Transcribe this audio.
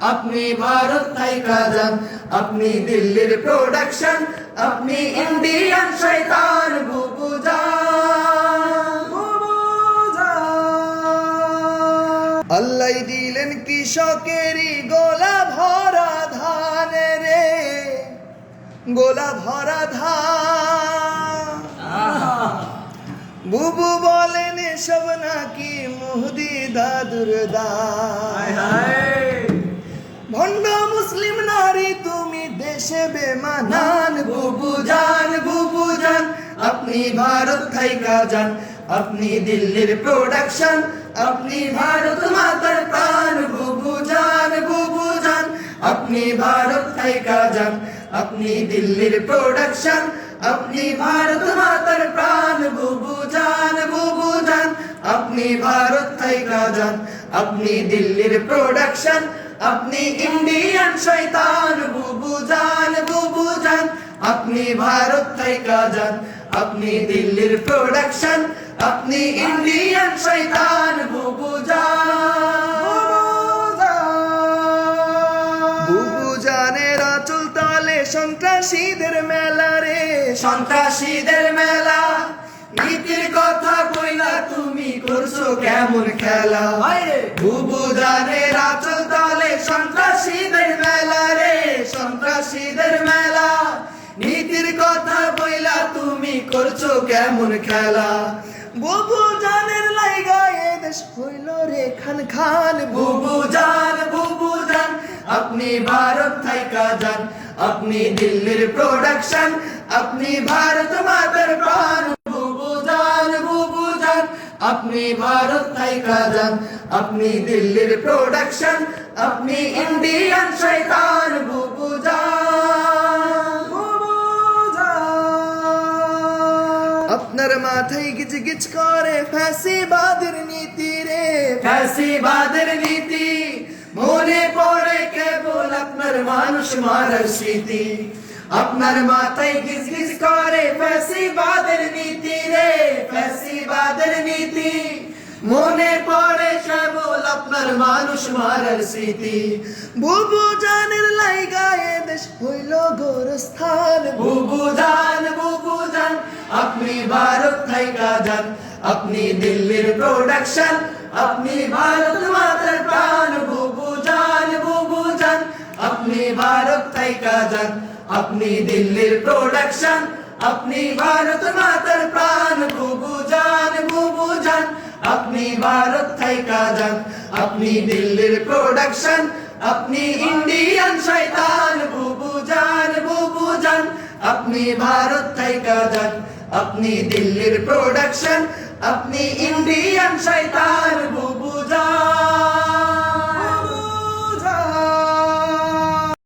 আপনি ভারত থাইকা যান আপনি দিল্লির প্রোডাকশন আপনি ইন্ডিয়ান শয়তান বুবু আল্লাহ দিলেন কৃষকেরই গোলা ভরা ধান রে। গোলা ভরা ধান। বুবু বলেন এসব নাকি মুহদি দাদুর দায় দেশে বেমানান বুবু জান বুবু জান। আপনি ভারত থাইকা যান, আপনি দিল্লির প্রোডাকশন আপনি ভারত মাতার প্রাণ। বুবু জান বুবু জান। আপনি ভারত থাইকা যান, আপনি দিল্লির প্রোডাকশন আপনি ভারত মাতার প্রাণ। বুবু জান বুবু জান। আপনি ভারত থাইকা যান, আপনি দিল্লির প্রোডাকশন আপনি ইন্ডিয়ান শয়তান বুবু জান বুবু জান। আপনি ভারত থাইকা যান আপনি দিল্লির প্রোডাকশন আপনি ইন্ডিয়ান শয়তান বুবু জান। বুবু জানের আচল তালে সন্ত্রাসীদের মেলা রে। সন্ত্রাসীদের মেলা নীতির কথা কইলা তুমি করছ কেমন খেলা? বুবু জানের আচল করছ কেমন খেলা? বুবু জানের লাইগা এ হইল রে খান খান। বুবু জান বুবু জান, আপনি ভারত থাইকা যান। আপনি দিল্লির প্রোডাকশন আপনি ভারত মাতার প্রাণ। বুবু জান বুবু জান, আপনি ভারত থাইকা যান। আপনি দিল্লির প্রোডাকশন আপনি ইন্ডিয়ান শয়তান। বুবু আপনার মাথায় গিজ গিজ করে ফ্যাসিবাদের নীতি রে ফ্যাসিবাদের নীতি মনে পড়ে কেবল আপনার মানুষ মারার স্মৃতি আপনার মাথায় গিজ গিজ করে ফ্যাসিবাদের নীতি রে ফ্যাসিবাদের নীতি মনে পড়ে কেবল আপনার মানুষ মারার স্মৃতি বুবু জানের লাইগা এ দেশ হইল গোরস্থান বুবু জান বুবু জান আপনি ভারত থাইকা যান, আপনি দিল্লির প্রোডাকশন আপনি ভারত মাতার প্রাণ, বুবু জান বুবু জান। আপনি ভারত থাইকা যান, আপনি দিল্লির প্রোডাকশন আপনি ভারত মাতার প্রাণ, বুবু জান বুবু জান। আপনি ভারত থাইকা যান, আপনি দিল্লির প্রোডাকশন আপনি ইন্ডিয়ান শয়তান, বুবু জান বুবু জান। আপনি ভারত থাইকা যান আপনি দিল্লির প্রোডাকশন আপনি ইন্ডিয়ান শয়তান।